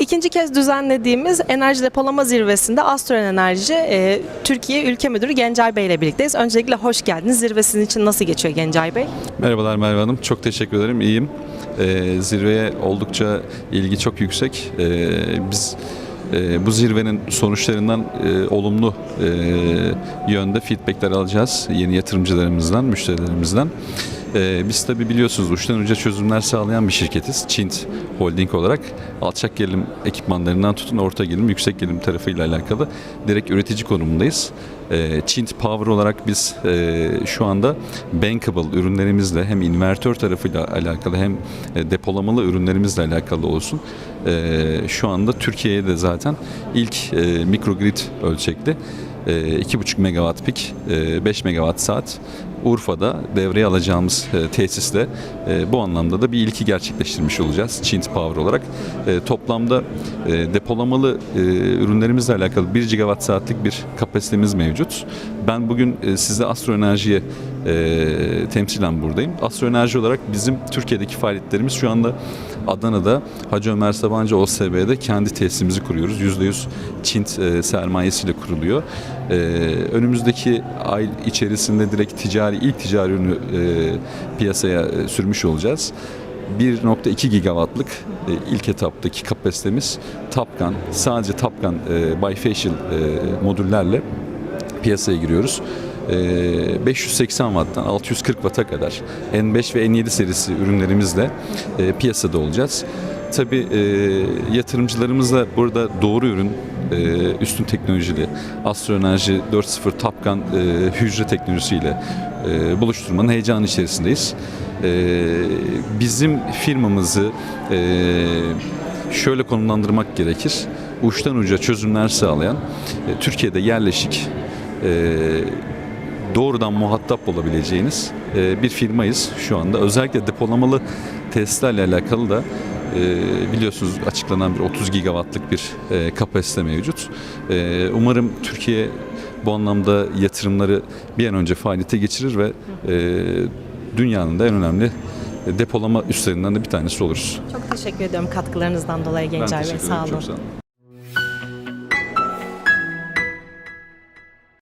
İkinci kez düzenlediğimiz enerji depolama zirvesinde Astron Enerji e, Türkiye Ülke Müdürü Gencay Bey ile birlikteyiz. Öncelikle hoş geldiniz. Zirvesinin için nasıl geçiyor Gencay Bey? Merhabalar Merve Hanım. Çok teşekkür ederim. İyiyim. Ee, zirveye oldukça ilgi çok yüksek. Ee, biz e, bu zirvenin sonuçlarından e, olumlu e, yönde feedbackler alacağız yeni yatırımcılarımızdan, müşterilerimizden. Ee, biz tabi biliyorsunuz uçtan uca çözümler sağlayan bir şirketiz. Çint Holding olarak alçak gerilim ekipmanlarından tutun orta gerilim, yüksek gerilim tarafıyla alakalı direkt üretici konumundayız. Ee, Çint Power olarak biz e, şu anda bankable ürünlerimizle hem invertör tarafıyla alakalı hem e, depolamalı ürünlerimizle alakalı olsun. e, şu anda Türkiye'ye de zaten ilk e, mikrogrid ölçekli e, 2,5 megawatt pik, e, 5 megawatt saat Urfa'da devreye alacağımız e, tesisle e, bu anlamda da bir ilki gerçekleştirmiş olacağız Çint Power olarak. E, toplamda e, depolamalı e, ürünlerimizle alakalı 1 gigawatt saatlik bir kapasitemiz mevcut. Ben bugün e, size Astro Enerji'ye e, temsilen buradayım. Astro Enerji olarak bizim Türkiye'deki faaliyetlerimiz şu anda Adana'da Hacı Ömer Sabancı OSB'de kendi tesisimizi kuruyoruz. %100 Çint e, sermayesiyle kuruluyor. E, önümüzdeki ay içerisinde direkt ticari ilk ticari ürünü e, piyasaya e, sürmüş olacağız. 1.2 gigawattlık ilk etaptaki kapasitemiz Tapkan, sadece Tapkan e, bifacial modüllerle piyasaya giriyoruz. E, 580 watttan 640 watt'a kadar N5 ve N7 serisi ürünlerimizle e, piyasada olacağız. Tabi yatırımcılarımızla burada doğru ürün, e, üstün teknolojili, Astro Enerji 4.0 Tapkan e, hücre teknolojisiyle e, buluşturmanın heyecanı içerisindeyiz. E, bizim firmamızı e, şöyle konumlandırmak gerekir. Uçtan uca çözümler sağlayan, e, Türkiye'de yerleşik, e, doğrudan muhatap olabileceğiniz e, bir firmayız şu anda. Özellikle depolamalı tesislerle alakalı da e, biliyorsunuz açıklanan bir 30 gigawattlık bir e, kapasite mevcut. Umarım Türkiye bu anlamda yatırımları bir an önce faaliyete geçirir ve dünyanın da en önemli depolama üstlerinden de bir tanesi oluruz. Çok teşekkür ediyorum katkılarınızdan dolayı Gencay Bey. sağ olun.